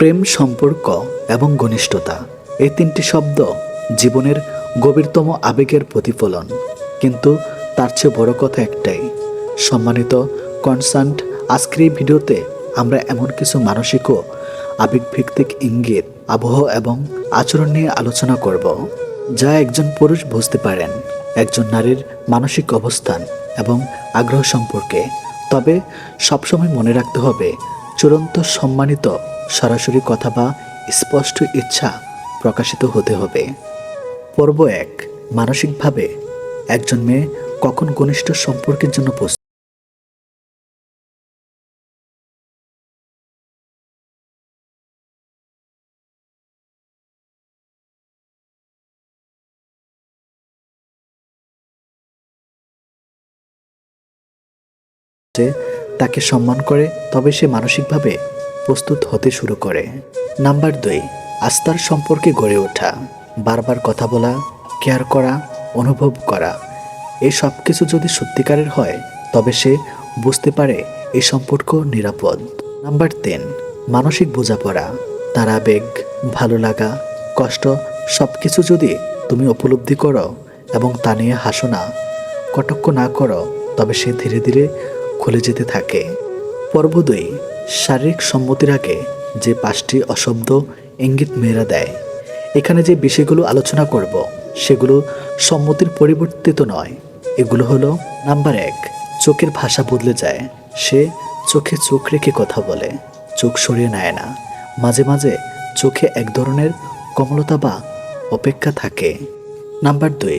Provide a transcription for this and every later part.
প্রেম সম্পর্ক এবং ঘনিষ্ঠতা, এই তিনটি শব্দ জীবনের গভীরতম আবেগের প্রতিফলন। কিন্তু তার চেয়ে বড় কথা একটাই, সম্মানিত কনসার্ট, আজকের এই ভিডিওতে আমরা এমন কিছু মানসিক আবেগভিত্তিক ইঙ্গিত, আবহ এবং আচরণ নিয়ে আলোচনা করব, যা একজন পুরুষ বুঝতে পারেন, একজন নারীর মানসিক অবস্থান এবং আগ্রহ সম্পর্কে। তবে সবসময় মনে রাখতে হবে চূড়ান্ত সম্মানিত সরাসরি কথা বা স্পষ্ট ইচ্ছা প্রকাশিত হতে হবে। পর্ব এক, মানসিকভাবে একজন মেয়ে কখন ঘনিষ্ঠ সম্পর্কের জন্য প্রস্তুত? তাকে সম্মান করে, তবে সে মানসিকভাবে প্রস্তুত হতে শুরু করে। নাম্বার দুই, আস্থার সম্পর্কে গড়ে ওঠা। বারবার কথা বলা, কেয়ার করা, অনুভব করা এই সব কিছু যদি সত্যিকারের হয়, তবে সে বুঝতে পারে এই সম্পর্ক নিরাপদ। নাম্বার তিন, মানসিক বোঝাপড়া, তার আবেগ, ভালো লাগা, কষ্ট সব কিছু যদি তুমি উপলব্ধি করো এবং তা নিয়ে হাসো না, কটক্ষ না করো, তবে সে ধীরে ধীরে খুলে যেতে থাকে। পর্ব দুই, শারীরিক সম্মতির আগে যে পাঁচটি অশব্দ ইঙ্গিত মেয়েরা দেয়, এখানে যে বিষয়গুলো আলোচনা করব, সেগুলো সম্মতির পরিবর্তিত নয়। এগুলো হলো, নাম্বার এক, চোখের ভাষা বদলে যায়। সে চোখে চোখ রেখে কথা বলে, চোখ সরিয়ে নেয় না। মাঝে মাঝে চোখে এক ধরনের কমলতা বা অপেক্ষা থাকে। নাম্বার দুই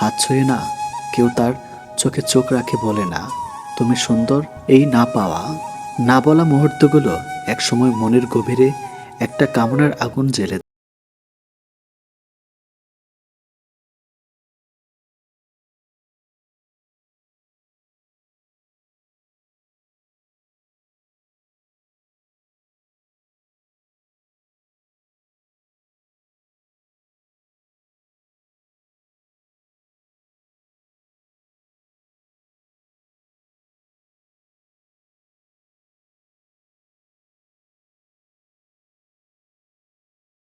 হাত ছুঁয়ে না, কেউ তার চোখে চোখ রাখে বলে না, তুমি সুন্দর, এই না পাওয়া। না বলা মুহূর্তগুলো একসময় মনের গভীরে একটা কামনার আগুন জ্বেলে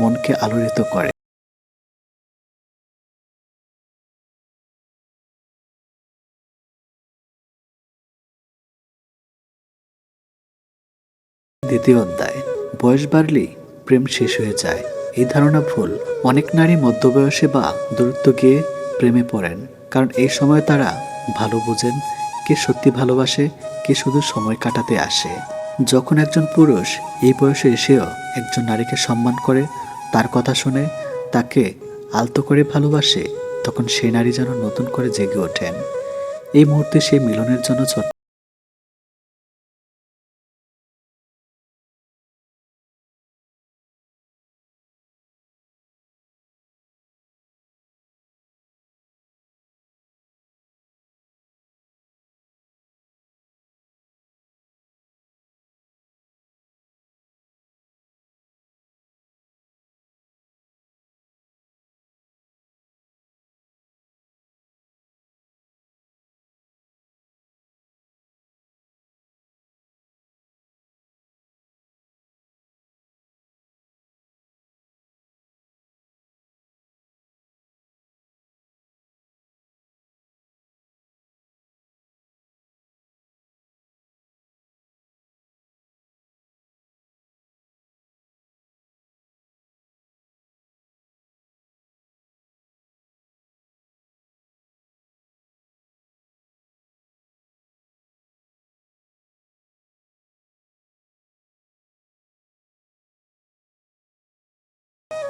মনকে আলোড়িত করে। দ্বিতীয় অধ্যায়। বয়স বাড়লেই প্রেম শেষ হয়ে যায়। এই ধারণা ভুল। অনেক নারী মধ্যবয়সে বা দূরত্ব গিয়ে প্রেমে পড়েন, কারণ এই সময় তারা ভালো বোঝেন, কে সত্যি ভালোবাসে, কে শুধু সময় কাটাতে আসে। যখন একজন পুরুষ এই বয়সে এসেও একজন নারীকে সম্মান করে, তার কথা শুনে, তাকে আলতো করে ভালোবাসে, তখন সেই নারী যেন নতুন করে জেগে ওঠেন। এই মুহূর্তে সেই মিলনের জন্য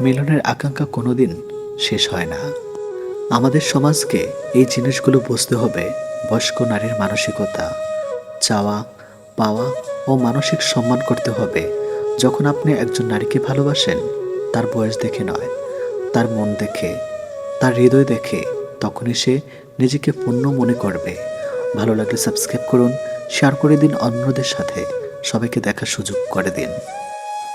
মিলনের আকাঙ্ক্ষা কোনোদিন শেষ হয় না। আমাদের সমাজকে এই জিনিসগুলো বুঝতে হবে, বয়স্ক নারীর মানসিকতা, চাওয়া, পাওয়া ও মানসিক সম্মান করতে হবে। যখন আপনি একজন নারীকে ভালোবাসেন, তার বয়স দেখে নয়, তার মন দেখে, তার হৃদয় দেখে, তখনই সে নিজেকে পূর্ণ মনে করবে। ভালো লাগলে সাবস্ক্রাইব করুন, শেয়ার করে দিন অন্যদের সাথে। সবাইকে দেখার সুযোগ করে দিন।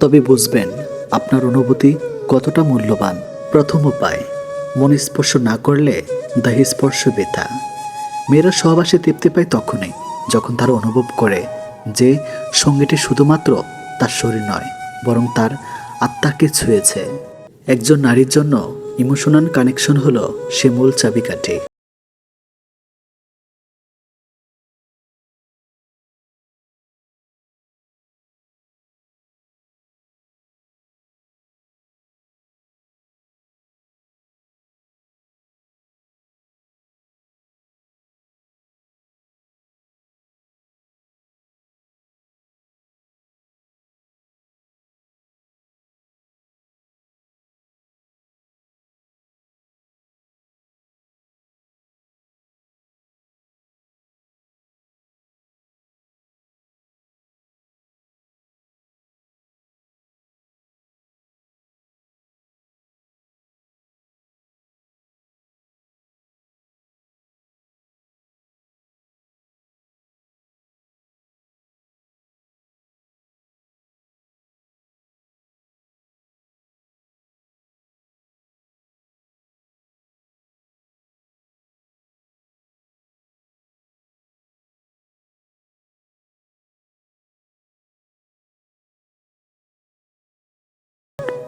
তবে বুঝবেন, আপনার অনুভূতি কতটা মূল্যবান। প্রথম উপায়, মন স্পর্শ না করলে দেহ স্পর্শ বৃথা। মেয়েরা সহবাসে তৃপ্তি পায় তখনই, যখন তারা অনুভব করে যে সঙ্গীটি শুধুমাত্র তার শরীর নয়, বরং তার আত্মাকে ছুঁয়েছে। একজন নারীর জন্য ইমোশনাল কানেকশন হলো সে মূল চাবিকাঠি।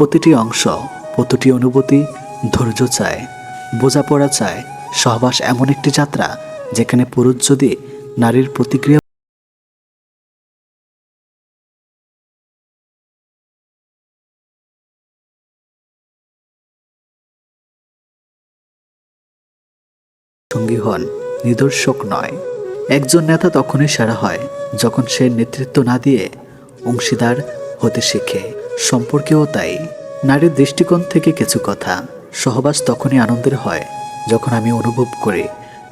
প্রতিটি অংশ, প্রতিটি অনুভূতি ধৈর্য চায়, বোঝাপড়া চায়, সহবাস এমন একটি যাত্রা যেখানে পুরুষ যদি নারীর প্রতিক্রিয়া সঙ্গী হন, নিদর্শক নয়। একজন নেতা তখনই সেরা হয় যখন সে নেতৃত্ব না দিয়ে অংশীদার হতে শেখে। সম্পর্কেও তাই। নারীর দৃষ্টিকোণ থেকে কিছু কথা। সহবাস তখনই আনন্দের হয়, যখন আমি অনুভব করি,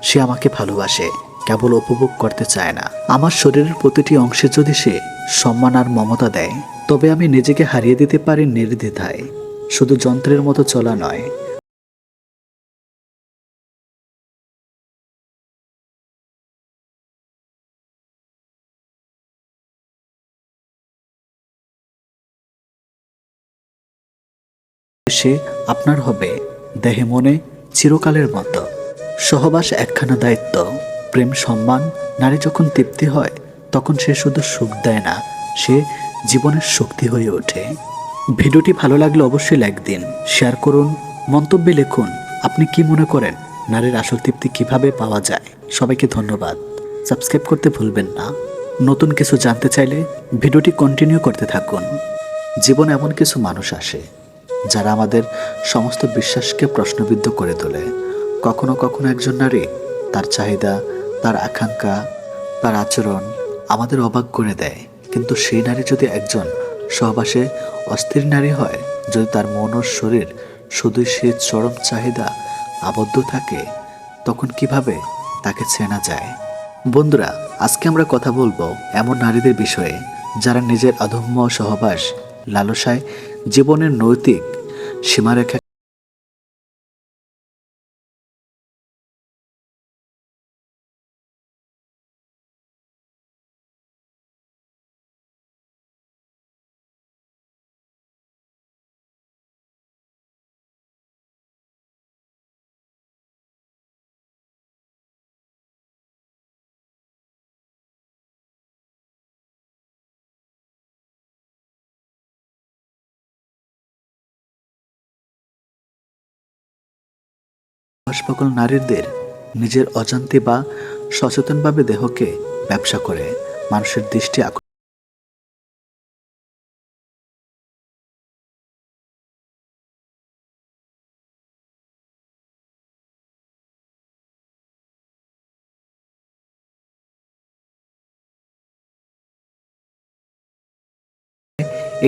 সে আমাকে ভালোবাসে, কেবল উপভোগ করতে চায় না। আমার শরীরের প্রতিটি অংশে যদি সে সম্মান আর মমতা দেয়, তবে আমি নিজেকে হারিয়ে দিতে পারি নির্দ্বিধায়। শুধু যন্ত্রের মতো চলা নয় সে আপনার হবে দেহে মনে চিরকালের মতো। সহবাস একখানা দায়িত্ব, প্রেম, সম্মান, নারী যখন তৃপ্তি হয়, তখন সে শুধু সুখ দেয় না, সে জীবনের শক্তি হয়ে ওঠে। ভিডিওটি ভালো লাগলে অবশ্যই লাইক দিন, শেয়ার করুন, মন্তব্যে লিখুন, আপনি কি মনে করেন, নারীর আসল তৃপ্তি কীভাবে পাওয়া যায়? সবাইকে ধন্যবাদ। সাবস্ক্রাইব করতে ভুলবেন না। নতুন কিছু জানতে চাইলে ভিডিওটি কন্টিনিউ করতে থাকুন। জীবন এমন কিছু মানুষ আসে যারা আমাদের সমস্ত বিশ্বাসকে প্রশ্নবিদ্ধ করে তোলে। কখনো কখনো একজন নারী তার চাহিদা, তার আকাঙ্ক্ষা, তার আচরণ আমাদের অবাক করে দেয়। কিন্তু সেই নারী যদি একজন সহবাসে অস্থির নারী হয়, যদি তার মন ও শরীর শুধুই সে চরম চাহিদা আবদ্ধ থাকে, তখন কীভাবে তাকে চেনা যায়? বন্ধুরা, আজকে আমরা কথা বলব এমন নারীদের বিষয়ে যারা নিজের অধম্য সহবাস লালসায় জীবনের নৈতিক সীমারেখা সকল নারীদের নিজের অজান্তে বা সচেতনভাবে দেহকে ব্যবসা করে, মানুষের দৃষ্টি আকর্ষণ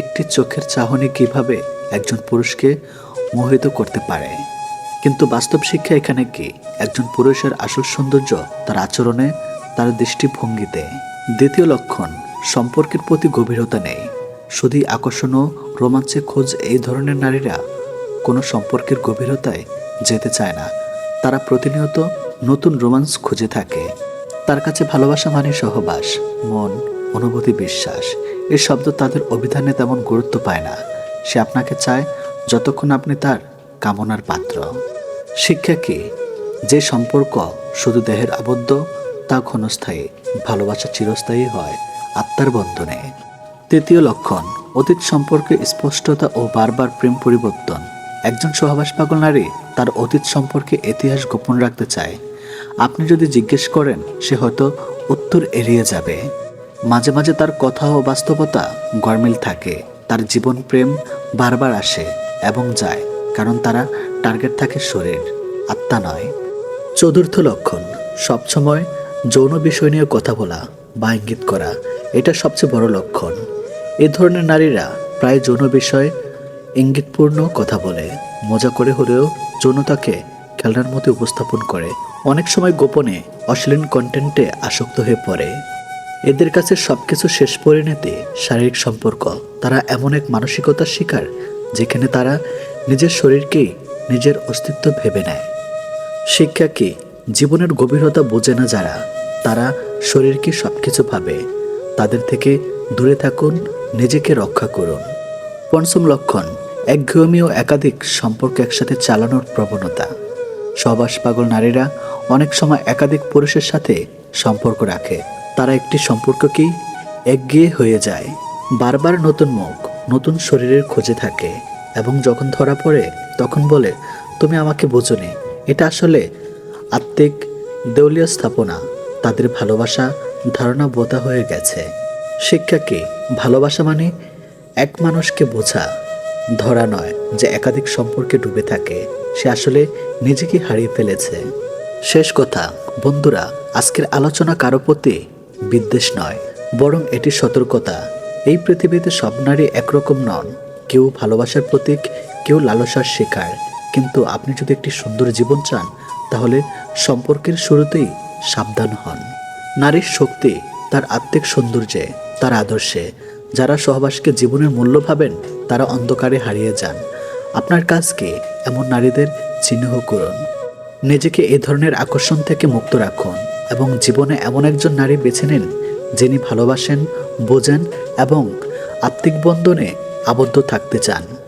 একটি চোখের চাহনি কীভাবে একজন পুরুষকে মোহিত করতে পারে? কিন্তু বাস্তব শিক্ষা এখানে কি? একজন পুরুষের আসল সৌন্দর্য তার আচরণে, তার দৃষ্টিভঙ্গিতে। দ্বিতীয় লক্ষণ, সম্পর্কের প্রতি গভীরতা নেই। শুধুই আকর্ষণ ও রোমাঞ্চে খোঁজ এই ধরনের নারীরা কোনো সম্পর্কের গভীরতায় যেতে চায় না। তারা প্রতিনিয়ত নতুন রোমান্স খুঁজে থাকে। তার কাছে ভালোবাসা মানে সহবাস, মন, অনুভূতি, বিশ্বাস। এই শব্দ তাদের অভিধানে তেমন গুরুত্ব পায় না। সে আপনাকে চায়, যতক্ষণ আপনি তার কামনার পাত্র। শিক্ষা কি? যে সম্পর্ক শুধু দেহের আবদ্ধ, তা ক্ষণস্থায়ী, ভালোবাসা চিরস্থায়ী হয় আত্মার বন্ধনে। তৃতীয় লক্ষণ, অতীত সম্পর্কে স্পষ্টতা ও বারবার প্রেম পরিবর্তন। একজন সহবাস পাগল নারী তার অতীত সম্পর্কে ইতিহাস গোপন রাখতে চায়। আপনি যদি জিজ্ঞেস করেন, সে হয়তো উত্তর এড়িয়ে যাবে। মাঝে মাঝে তার কথা ও বাস্তবতা গরমিল থাকে, তার জীবন প্রেম বারবার আসে এবং যায়। কারণ তারা টার্গেট থাকে শরীর, আত্মা নয়। চতুর্থ লক্ষণ, সবসময় যৌন বিষয় নিয়ে কথা বলা বা ইঙ্গিত করা, এটা সবচেয়ে বড় লক্ষণ। এ ধরনের নারীরা প্রায় যৌন বিষয়ে ইঙ্গিতপূর্ণ কথা বলে, মজা করে হলেও যৌনতাকে খেলনার মতো উপস্থাপন করে। অনেক সময় গোপনে অশ্লীল কন্টেন্টে আসক্ত হয়ে পড়ে। এদের কাছে সবকিছু শেষ পরিণতি শারীরিক সম্পর্ক। তারা এমন এক মানসিকতার শিকার, যেখানে তারা নিজের শরীরকেই নিজের অস্তিত্ব ভেবে নেয়। শিক্ষা কি জীবনের গভীরতা বোঝে না যারা, তারা শরীরকে সবকিছু ভাবে। তাদের থেকে দূরে থাকুন, নিজেকে রক্ষা করুন। পঞ্চম লক্ষণ, একঘেয়েমি ও একাধিক সম্পর্ক একসাথে চালানোর প্রবণতা। সবাস পাগল নারীরা অনেক সময় একাধিক পুরুষের সাথে সম্পর্ক রাখে। তারা একটি সম্পর্ককেই একঘেয়ে হয়ে যায়। বারবার নতুন মুখ, নতুন শরীরের খোঁজে থাকে। এবং যখন ধরা পড়ে, তখন বলে, তুমি আমাকে বোঝনি। এটা আসলে আত্মিক দেউলীয় স্থাপনা। তাদের ভালোবাসা ধারণা বোতা হয়ে গেছে। শিক্ষা কি? ভালোবাসা মানে এক মানুষকে বোঝা। ধরা নয় যে একাধিক সম্পর্কে ডুবে থাকে। সে আসলে নিজেকে হারিয়ে ফেলেছে। শেষ কথা, বন্ধুরা, আজকের আলোচনা কারও প্রতি বিদ্বেষ নয়, বরং এটি সতর্কতা। এই পৃথিবীতে সব নারী একরকম নন। কেউ ভালোবাসার প্রতীক, কেউ লালসার শিকার। কিন্তু আপনি যদি একটি সুন্দর জীবন চান, তাহলে সম্পর্কের শুরুতেই সাবধান হন। নারীর শক্তি তার আত্মিক সৌন্দর্যে, তার আদর্শে। যারা সহবাসকে জীবনের মূল্য ভাবেন, তারা অন্ধকারে হারিয়ে যান। আপনার কাজকে এমন নারীদের চিহ্ন করুন। নিজেকে এ ধরনের আকর্ষণ থেকে মুক্ত রাখুন এবং জীবনে এমন একজন নারী বেছে নিন, যিনি ভালোবাসেন, বোঝেন এবং আত্মিক বন্ধনে আবদ্ধ থাকতে চান।